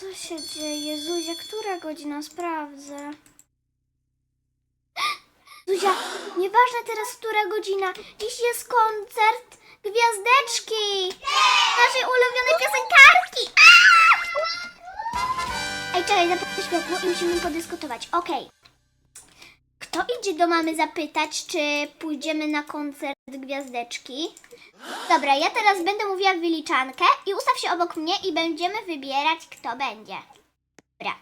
co się dzieje? Zuzia, która godzina? Sprawdzę. Zuzia, nieważne teraz, która godzina. Dziś jest koncert Gwiazdeczki! Naszej ulubionej piosenkarki! Ej, czekaj, zapalę światło i musimy podyskutować. Okej. Kto idzie do mamy zapytać, czy pójdziemy na koncert Gwiazdeczki? Dobra, ja teraz będę mówiła wyliczankę i ustaw się obok mnie i będziemy wybierać, kto będzie. Dobra.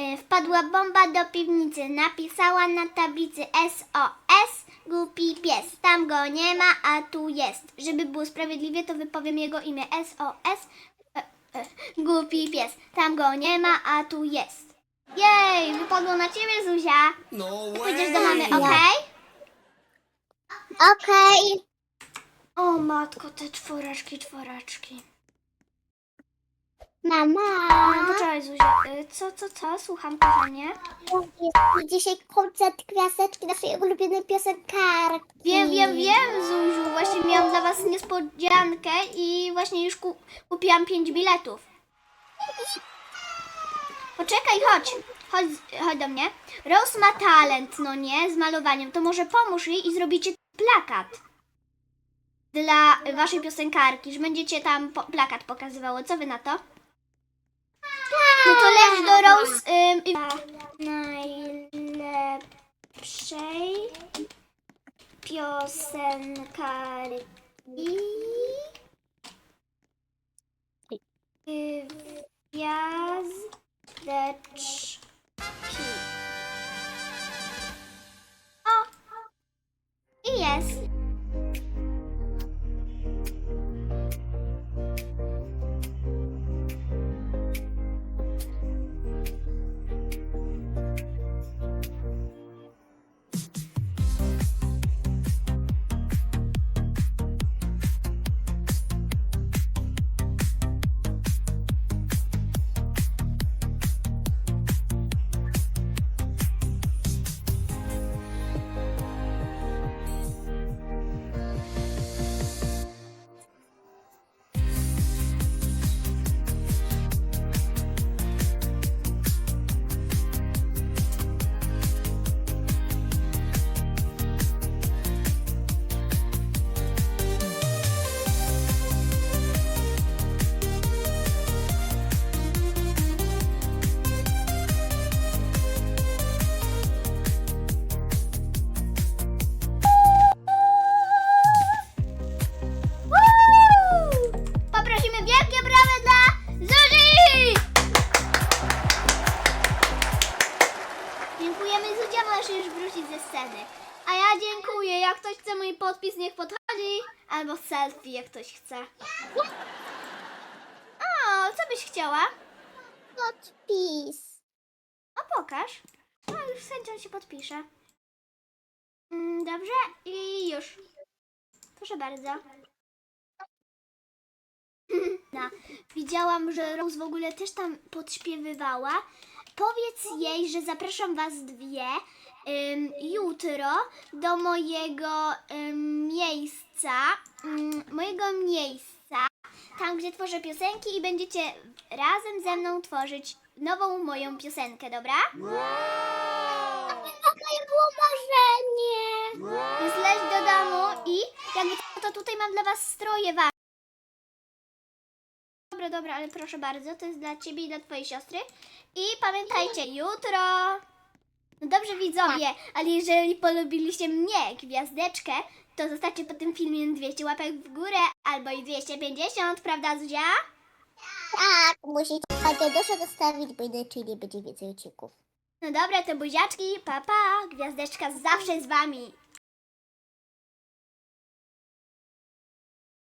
Y, Wpadła bomba do piwnicy, napisała na tablicy SOS, głupi pies. Tam go nie ma, a tu jest. Żeby było sprawiedliwie, to wypowiem jego imię SOS, e, e, głupi pies. Tam go nie ma, a tu jest. Jej, wypadło na ciebie, Zuzia. No way! Pójdziesz do mamy, okej? Okej. O matko, te czworaczki, czworaczki. Mama. Poczekaj, Zuzia. Y, Co, co, co? Słucham, kochanie. Dzisiaj koncert gwiazdeczki naszej ulubionej piosenkarki. Wiem, wiem, wiem, Zuziu. Właśnie miałam dla was niespodziankę i właśnie już ku- kupiłam pięć biletów. Poczekaj, chodź. Chodź, chodź do mnie. Rose ma talent, no nie, z malowaniem. To może pomóż jej i zrobicie plakat. Dla waszej piosenkarki, że będziecie tam po- plakat pokazywało. Co wy na to? No to leć do Rose ym, i... najlepszej piosenkarki gwiazdeczki. O! Ze sceny. A ja dziękuję. Jak ktoś chce mój podpis, niech podchodzi. Albo selfie, jak ktoś chce. O, co byś chciała? Podpis. O, pokaż. No, już z chęcią się podpiszę. Mm, Dobrze, i już. Proszę bardzo. No, widziałam, że Rose w ogóle też tam podśpiewywała. Powiedz jej, że zapraszam was dwie jutro do mojego miejsca, ym, mojego miejsca, tam gdzie tworzę piosenki i będziecie razem ze mną tworzyć nową moją piosenkę, dobra? Takie było marzenie. Więc leć do domu i jakby to, to tutaj mam dla was stroje wasze. Dobra, dobra, ale proszę bardzo, to jest dla ciebie i dla twojej siostry. I pamiętajcie, jutro. No dobrze widzowie, ale jeżeli polubiliście mnie, gwiazdeczkę, to zostawcie po tym filmie 200 łapek w górę albo i 250, prawda Zuzia? Tak, musicie takie duszę zostawić, bo inaczej nie będzie więcej odcinków. No dobra, to buziaczki, pa pa, gwiazdeczka zawsze z wami.